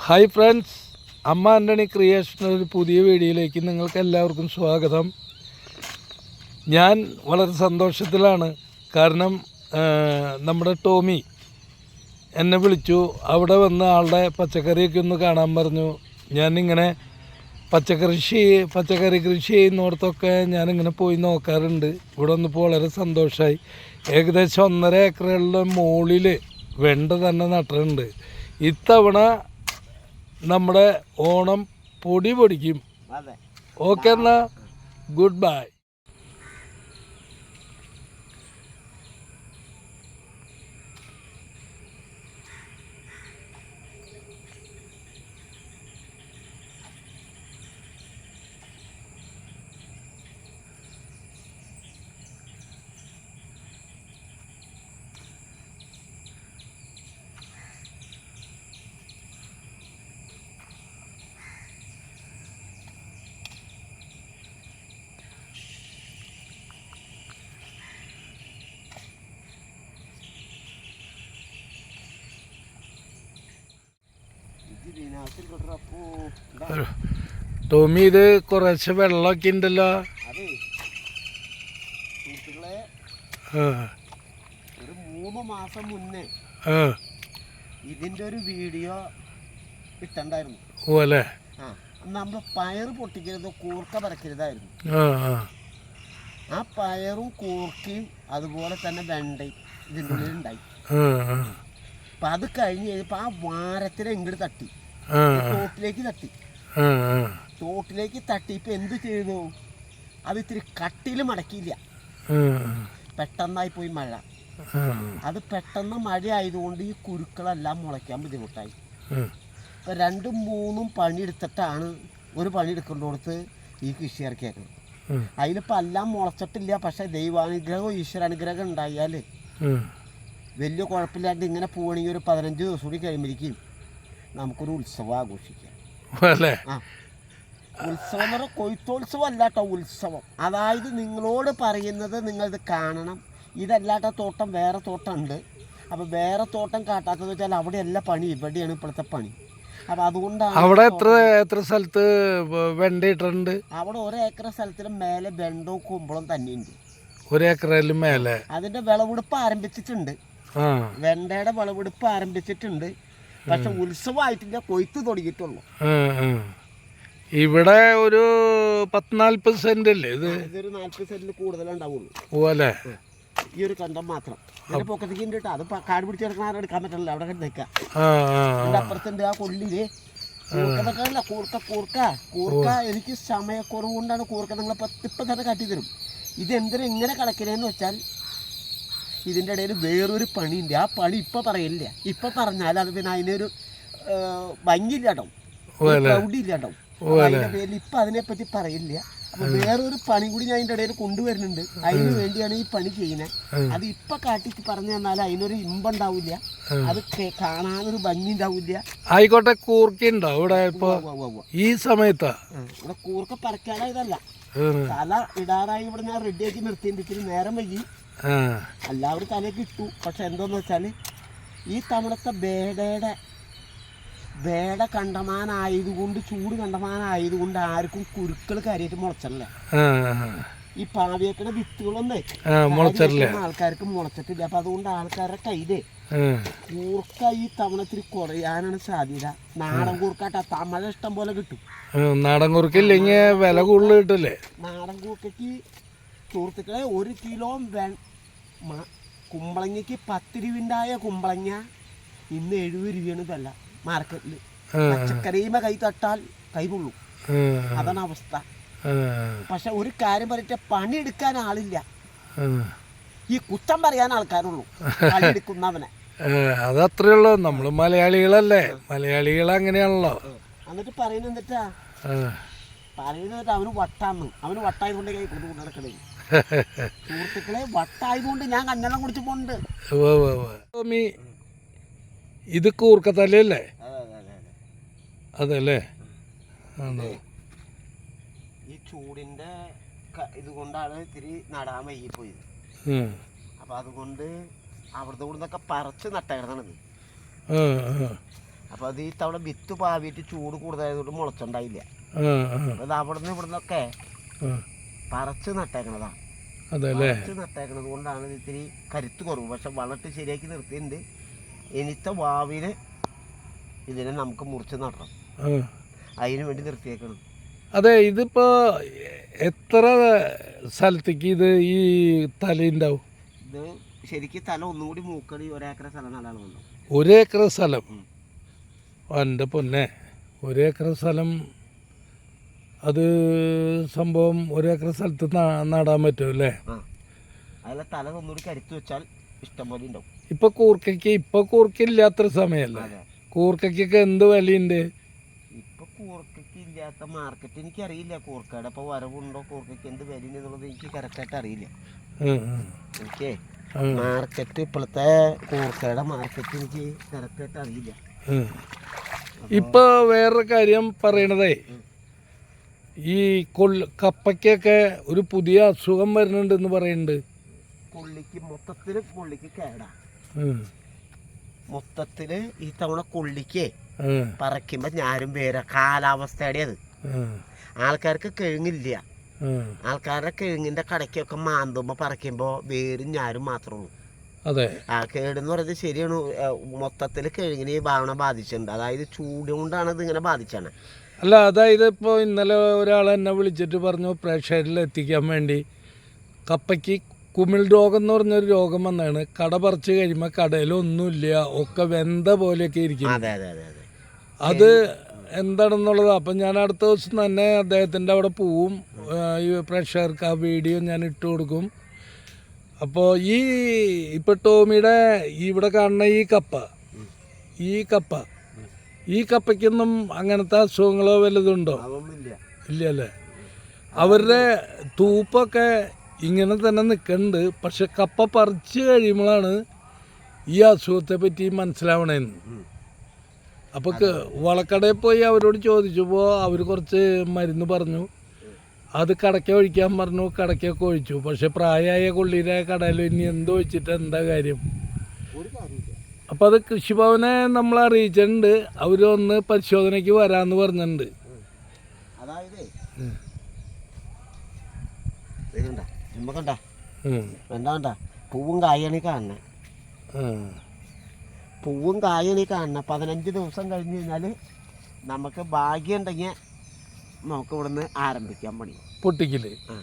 Hi friends അമ്മ Antony creation ഒരു പുതിയ വീഡിയോയിലേക്ക് നിങ്ങൾക്ക് എല്ലാവർക്കും സ്വാഗതം. ഞാൻ വളരെ സന്തോഷത്തിലാണ്. കാരണം നമ്മുടെ ടോമി എന്നെ വിളിച്ചു. അവിടെ വന്ന് ആളുടെ പച്ചക്കറിയൊക്കെ ഒന്ന് കാണാൻ പറഞ്ഞു. ഞാനിങ്ങനെ പച്ചക്കൃഷി പച്ചക്കറി കൃഷി ചെയ്യുന്നിടത്തൊക്കെ ഞാനിങ്ങനെ പോയി നോക്കാറുണ്ട്. ഇവിടെ വന്നപ്പോൾ വളരെ സന്തോഷമായി ഏകദേശം ഒന്നര ഏക്കറുകളുടെ മുകളിൽ വെണ്ട തന്നെ നട്ടിട്ടുണ്ട്. ഇത്തവണ നമ്മുടെ ഓണം പൊടി പൊടിക്കും. ഓക്കെ എന്നാ. Good bye. ടോമി ഇത് കുറച്ച് വെള്ളമൊക്കെ ഉണ്ടല്ലോ. ഒരു മൂന്ന് മാസം മുന്നേ ഇതിന്റെ ഒരു വീഡിയോ ഇട്ടുണ്ടായിരുന്നു. ഓ അല്ലേ? നമ്മൾ പയർ പൊട്ടിക്കരുത് കൂർക്ക പറക്കരുതായിരുന്നു. ആ പയറും കൂർക്കയും അതുപോലെ തന്നെ വെണ്ടയും ഇതിന്റെ ഉള്ളിൽ ഉണ്ടായി അപ്പം അത് കഴിഞ്ഞ് കഴിഞ്ഞപ്പോൾ ആ വാരത്തിനെ ഇങ്ങോട്ട് തട്ടി. തോട്ടിലേക്ക് തട്ടി. തോട്ടിലേക്ക് തട്ടിയപ്പോൾ എന്ത് ചെയ്തു? അത് ഇത്തിരി കട്ടിയിൽ മടക്കിയില്ല. പെട്ടെന്നായി പോയി മഴ. അത് പെട്ടെന്ന് മഴ ആയതുകൊണ്ട് ഈ കുരുക്കളെല്ലാം മുളയ്ക്കാൻ ബുദ്ധിമുട്ടായി. ഇപ്പം രണ്ടും മൂന്നും പണിയെടുത്തിട്ടാണ് ഒരു പണി എടുക്കുന്നിടത്ത് ഈ കൃഷി ഇറക്കിയേക്കുന്നത് അതിലിപ്പോ അതിലിപ്പോൾ എല്ലാം മുളച്ചിട്ടില്ല. പക്ഷേ ദൈവാനുഗ്രഹവും ഈശ്വരാനുഗ്രഹം ഉണ്ടായാൽ വലിയ കുഴപ്പമില്ലാണ്ട് ഇങ്ങനെ പോവുകയാണെങ്കിൽ ഒരു പതിനഞ്ച് ദിവസം കൂടി കഴിയുമ്പോഴേക്കും നമുക്കൊരു ഉത്സവം ആഘോഷിക്കാം. അല്ലേ ആ. ഉത്സവം എന്ന് പറഞ്ഞാൽ കൊയ്ത്തോത്സവം അല്ല ഉത്സവം. അതായത് നിങ്ങളോട് പറയുന്നത് നിങ്ങളിത് കാണണം. ഇതല്ലാത്ത തോട്ടം വേറെ തോട്ടം ഉണ്ട് അപ്പോൾ വേറെ തോട്ടം കാട്ടാത്തത് വെച്ചാൽ അവിടെയല്ല പണി ഇവിടെയാണ് ഇപ്പോഴത്തെ പണി. അപ്പോൾ അതുകൊണ്ടാണ് അവിടെ എത്ര എത്ര സ്ഥലത്ത് വെണ്ട ഇട്ടിട്ടുണ്ട്? അവിടെ ഒരു ഏക്കർ സ്ഥലത്തിന് മേലെ വെണ്ടോ കുമ്പളം തന്നെയുണ്ട്. ഒരു ഏക്കറിലും മേലെ? അതിന്റെ വിളവെടുപ്പ് ആരംഭിച്ചിട്ടുണ്ട്. വെണ്ടയുടെ വിളവെടുപ്പ് ആരംഭിച്ചിട്ടുണ്ട്. പക്ഷെ ഉത്സവമായിട്ടില്ല കൊയ്ത്ത് തുടങ്ങിയിട്ടുള്ളൂ. ഇവിടെ ഒരു പത്ത് നാൽപ്പത് സെന്റ് അല്ലേ ഇത് ഇതൊരു നാൽപ്പത് സെന്റിൽ കൂടുതലുണ്ടാവുള്ളൂ ഓ അല്ലേ ഈ ഒരു കണ്ടം മാത്രം. അതിന്റെ പൊക്കത്തേക്ക് ഉണ്ട് കേട്ടോ അത് കാട് പിടിച്ച് കിടക്കുന്ന എടുക്കാൻ പറ്റില്ല അവിടെ നിൽക്കാം. ആ അതിന്റെ അപ്പുറത്തുണ്ട് ആ കൊള്ളിയിൽ കൂർക്കതൊക്കെ അല്ല കൂർക്ക കൂർക്ക. കൂർക്ക എനിക്ക് സമയക്കുറവ് കൊണ്ടാണ് കൂർക്ക നിങ്ങളെ പത്തിപ്പം തന്നെ കാട്ടി തരും ഇത് എന്തിനാ ഇങ്ങനെ കിടക്കണേന്ന് വെച്ചാൽ ഇതിന്റെ ഇടയിൽ വേറൊരു പണിയുണ്ട്. ആ പണി ഇപ്പം പറയില്ല ഇപ്പം പറഞ്ഞാൽ അത് പിന്നെ അതിനൊരു ഭംഗിയില്ല കേട്ടോ. പ്രൗഢിയില്ല കേട്ടോ. അതിന്റെ പേരിൽ ഇപ്പം അതിനെപ്പറ്റി പറയില്ല അപ്പൊ വേറൊരു പണി കൂടി ഞാൻ അതിന്റെ ഇടയിൽ കൊണ്ടുവരുന്നുണ്ട്. അതിന് വേണ്ടിയാണ് ഈ പണി ചെയ്യുന്നത്. അത് ഇപ്പൊ കാട്ടിക്ക് പറഞ്ഞു തന്നാൽ അതിനൊരു ഇമ്പുണ്ടാവില്ല. അത് കാണാനൊരു ഭംഗി ഉണ്ടാവില്ല ആയിക്കോട്ടെ കൂർക്കുണ്ടാവും ഇവിടെ. ഈ സമയത്താ. ഇവിടെ കൂർക്ക പറിക്കാനായതല്ല. തല ഇടാറായി ഇവിടെ ഞാൻ റെഡിയാക്കി നിർത്തിയിട്ട് നേരം വൈകി. എല്ലാവരും തലയ്ക്ക് ഇട്ടു. പക്ഷെ എന്തോന്ന് വെച്ചാൽ ഈ തവണത്തെ ബേഡയുടെ ബേഡ കണ്ടമാനായതുകൊണ്ട് ചൂട് കണ്ടമാനായതുകൊണ്ട് ആർക്കും കുരുക്കൾ കാര്യമായിട്ട് മുളച്ചല്ലേ ഈ പാവിയേക്കണ വിത്തുകളൊന്നേ ആൾക്കാർക്ക് മുളച്ചിട്ടില്ല. അപ്പൊ അതുകൊണ്ട് ആൾക്കാരുടെ കയ്യിൽ കൂർക്ക ഈ തവണത്തിൽ കുറയാനാണ് സാധ്യത. നാടൻ കൂർക്കാട്ട. തമിഴ ഇഷ്ടം പോലെ കിട്ടും. നാടൻ കുറുക്കില്ലെങ്കിൽ വില കൂടുതൽ കിട്ടില്ലേ നാടൻ കൂർക്കയ്ക്ക് സുഹൃത്തുക്കളെ ഒരു കിലോ വെ കുമ്പളങ്ങയ്ക്ക് പത്ത് രൂപണ്ടായ കുമ്പളങ്ങ ഇന്ന് എഴുപത് രൂപയാണ് ഇതല്ല മാർക്കറ്റിൽ പച്ചക്കറിയുമ കൈ തട്ടാൽ കൈ പൊള്ളും അതാണ് അവസ്ഥ. പക്ഷെ ഒരു കാര്യം പറഞ്ഞിട്ട് പണിയെടുക്കാൻ ആളില്ല. ഈ കുറ്റം പറയാൻ ആൾക്കാരുള്ളൂ. പണിയെടുക്കുന്നവനെ ആ, അതത്രേ ഉള്ളൂ. നമ്മൾ മലയാളികളല്ലേ. മലയാളികൾ അങ്ങനെയാണല്ലോ. എന്നിട്ട് പറയുന്നത് എന്നിട്ടാ. പറയുന്നത് അവന് വട്ടാന്ന്. അവന് വട്ടായതുകൊണ്ട് കൈ കൊണ്ടു കൊണ്ട് നടക്കണേ. സുഹൃത്തുക്കളെ വട്ടായതുകൊണ്ട് ഞാൻ കുടിച്ച് ഇത് കൂർക്കത്തല്ലേ അതല്ലേ? ഈ ചൂടിന്റെ ഇതുകൊണ്ടാണ് ഇത്തിരി നടാൻ വൈകിപ്പോയത്. അപ്പൊ അതുകൊണ്ട് അവിടുന്ന് ഇവിടുന്നൊക്കെ പറിച്ച് ആ. അപ്പോൾ അത് ഈ തവണ വിത്ത് പാവിയിട്ട് ചൂട് കൂടുതലായതുകൊണ്ട് മുളച്ചുണ്ടായില്ല. അത് അവിടുന്ന് നിന്ന് ഇവിടെ നിന്നൊക്കെ ആ. പറിച്ച് നട്ടേക്കണതാണ്. പറിച്ച് നട്ടേക്കണത് കൊണ്ടാണ് ഇത് ഇത്തിരി കരുത്ത് കുറവ്. പക്ഷെ വളട്ട് ശരിയാക്കി നിർത്തിയിട്ടുണ്ട്. ഇനിത്തെ വാവിന് ഇതിനെ നമുക്ക് മുറിച്ച് നടണം അതിന് വേണ്ടി നിർത്തിയേക്കണം. അതെ ഇതിപ്പോ എത്ര സ്ഥലത്തേക്ക് ഇത് ഈ തലയുണ്ടാവും? ഇത് ശരിക്കും തല ഒന്നും കൂടി മൂക്കടി ഒരേക്കര സ്ഥലം നല്ലതാണ് വന്നു. ഒരേക്കർ സ്ഥലം. എന്റെ പൊന്നെ. ഒരേക്കർ സ്ഥലം അത് സംഭവം ഒരേക്കർ സ്ഥലത്ത് നടാൻ പറ്റുമല്ലേ അതിലെ തല ഒന്നുകൂടി കരുത്ത് വെച്ചാൽ ഇഷ്ടം പോലെ ഉണ്ടാവും. ഇപ്പൊ കൂർക്കയ്ക്ക് ഇപ്പൊ കൂർക്കില്ലാത്തൊരു സമയമല്ലേ സമയല്ലേ? കൂർക്കയ്ക്കൊക്കെ എന്ത് വിലയുണ്ട്? ഇപ്പൊ കൂർക്കയ്ക്ക് ഇല്ലാത്ത മാർക്കറ്റ് എനിക്കറിയില്ല കൂർക്കയുടെ ഇപ്പൊ വരവുണ്ടോ കൂർക്കയ്ക്ക് എന്ത് വില എന്നുള്ളത് എനിക്ക് കറക്റ്റായിട്ട് അറിയില്ല. എനിക്ക് ഉം, മാർക്കറ്റ് ഇപ്പോഴത്തെ കൂർക്കയുടെ മാർക്കറ്റ് എനിക്ക് കറക്റ്റായിട്ട് അറിയില്ല. ഇപ്പൊ വേറൊരു കാര്യം പറയണതേ. ഈ കൊള്ള കപ്പയ്ക്കൊക്കെ ഒരു പുതിയ അസുഖം വരുന്നുണ്ടെന്ന് പറയുന്നുണ്ട്. കൊള്ളിക്ക് മൊത്തത്തിൽ കൊള്ളിക്ക് കേടാ. മൊത്തത്തിൽ ഈ തവണ കൊള്ളിക്ക് പറയ്ക്കുമ്പോ ഞാനും പേര കാലാവസ്ഥയുടെ അത്. ആൾക്കാർക്ക് കിഴങ്ങില്ല. ആൾക്കാരുടെ കിഴങ്ങിന്റെ കടയ്ക്കൊക്കെ മാന്തുമ്പോ പറയ്ക്കുമ്പോ വേരും ഞാനും മാത്രമേ ഉള്ളൂ. അതെ. ആ കേടെന്ന് പറയുന്നത് ശരിയാണ്. മൊത്തത്തിൽ കിഴങ്ങിനെ ഈ ഭാവന ബാധിച്ചിട്ടുണ്ട്. അതായത് ചൂട് കൊണ്ടാണ് ഇത് ഇങ്ങനെ ബാധിച്ചാണ്. അല്ല അതായത് ഇപ്പോൾ ഇന്നലെ ഒരാൾ എന്നെ വിളിച്ചിട്ട് പറഞ്ഞു പ്രേക്ഷകരിൽ എത്തിക്കാൻ വേണ്ടി. കപ്പയ്ക്ക് കുമിൾ രോഗം എന്ന് പറഞ്ഞൊരു രോഗം വന്നാണ്. കട പറിച്ച് കഴിയുമ്പോൾ കടയിലൊന്നുമില്ല ഒക്കെ വെന്ത പോലെയൊക്കെ ഇരിക്കും അതെ എന്താണെന്നുള്ളത് അപ്പം ഞാൻ അടുത്ത ദിവസം തന്നെ അദ്ദേഹത്തിന്റെ അവിടെ പോവും. ഈ പ്രേക്ഷകർക്ക് ആ വീഡിയോ ഞാൻ ഇട്ട് കൊടുക്കും. അപ്പോൾ ഈ ഇപ്പോൾ ടോമിയുടെ ഇവിടെ കാണുന്ന ഈ കപ്പ ഈ കപ്പ ഈ കപ്പയ്ക്കൊന്നും അങ്ങനത്തെ അസുഖങ്ങളോ വല്ലതുണ്ടോ ഇല്ല അല്ലേ അവരുടെ തൂപ്പൊക്കെ ഇങ്ങനെ തന്നെ നിൽക്കുന്നുണ്ട്. പക്ഷെ കപ്പ പറിച്ച് കഴിയുമ്പോഴാണ് ഈ അസുഖത്തെ പറ്റി മനസ്സിലാവണേന്ന്. അപ്പോൾ വളക്കടയിൽ പോയി അവരോട് ചോദിച്ചപ്പോൾ അവർ കുറച്ച് മരുന്ന് പറഞ്ഞു. അത് കടയ്ക്ക ഒഴിക്കാൻ പറഞ്ഞു കടയ്ക്കൊക്കെ ഒഴിച്ചു. പക്ഷെ പ്രായമായ കൊള്ളിയിലെ കടയിൽ ഇനി എന്തോ ഒഴിച്ചിട്ട് എന്താ കാര്യം? അപ്പോൾ അത് കൃഷിഭവനെ നമ്മൾ അറിയിച്ചിട്ടുണ്ട്. അവരൊന്ന് പരിശോധനയ്ക്ക് വരാമെന്ന് പറഞ്ഞിട്ടുണ്ട്. അതായത് കണ്ട. വേണ്ട പൂവും കായാണ് കാണണ കാണുന്നത് പൂവും കായാണ് കാണണ കാണുന്നത് പതിനഞ്ച് ദിവസം കഴിഞ്ഞ് കഴിഞ്ഞാൽ നമുക്ക് ഭാഗ്യമുണ്ടെങ്കിൽ നമുക്ക് ഇവിടുന്ന് ആരംഭിക്കാൻ പണി. പൊട്ടിക്കൽ. ആ.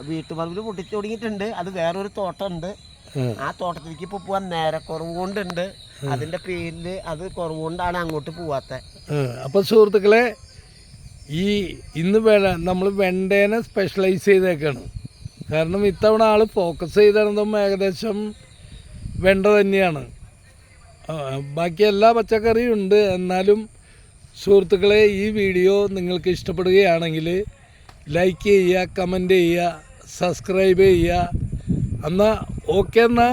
വീട്ടുപറമ്പിൽ പൊട്ടിച്ചു തുടങ്ങിയിട്ടുണ്ട്. അത് വേറൊരു തോട്ടമുണ്ട്. ആ തോട്ടത്തിലേക്ക് ഇപ്പൊ പോവാൻ നേരെ കൊണ്ടുണ്ട് അതിന്റെ പേരിൽ അത് കുറവ് കൊണ്ടാണ് അങ്ങോട്ട് പോവാത്ത. അപ്പൊ സുഹൃത്തുക്കളെ ഈ ഇന്ന് വേള നമ്മൾ വെണ്ടേനെ സ്പെഷ്യലൈസ് ചെയ്തേക്കാണ്. കാരണം ഇത്തവണ ആൾ ഫോക്കസ് ചെയ്തിരുന്നതും ഏകദേശം വെണ്ട തന്നെയാണ്. ബാക്കി എല്ലാ പച്ചക്കറിയും ഉണ്ട്. എന്നാലും സുഹൃത്തുക്കളെ ഈ വീഡിയോ നിങ്ങൾക്ക് ഇഷ്ടപ്പെടുകയാണെങ്കിൽ ലൈക്ക് ചെയ്യുക കമന്റ് ചെയ്യുക സബ്സ്ക്രൈബ് ചെയ്യുക. എന്നാൽ ఓకేనా